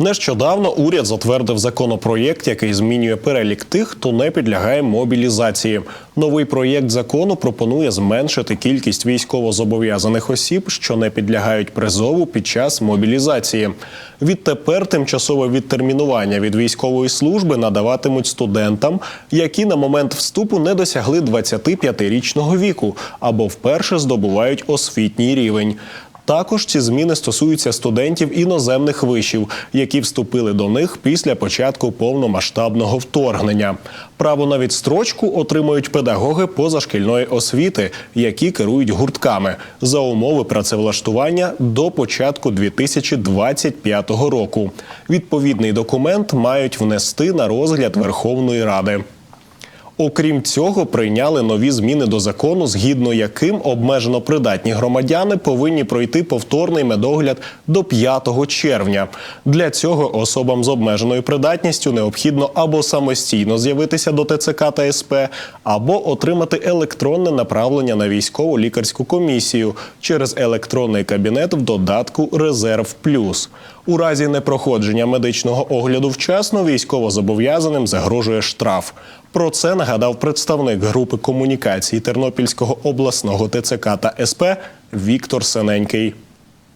Нещодавно уряд затвердив законопроєкт, який змінює перелік тих, хто не підлягає мобілізації. Новий проєкт закону пропонує зменшити кількість військовозобов'язаних осіб, що не підлягають призову під час мобілізації. Відтепер тимчасове відтермінування від військової служби надаватимуть студентам, які на момент вступу не досягли 25-річного віку або вперше здобувають освітній рівень. Також ці зміни стосуються студентів іноземних вишів, які вступили до них після початку повномасштабного вторгнення. Право на відстрочку отримують педагоги позашкільної освіти, які керують гуртками за умови працевлаштування до початку 2025 року. Відповідний документ мають внести на розгляд Верховної Ради. Окрім цього, прийняли нові зміни до закону, згідно яким обмежено придатні громадяни повинні пройти повторний медогляд до 5 червня. Для цього особам з обмеженою придатністю необхідно або самостійно з'явитися до ТЦК та СП, або отримати електронне направлення на військову лікарську комісію через електронний кабінет в додатку Резерв Плюс. У разі непроходження медичного огляду вчасно військовозобов'язаним загрожує штраф. Про це нагадав представник групи комунікацій Тернопільського обласного ТЦК та СП Віктор Сененький.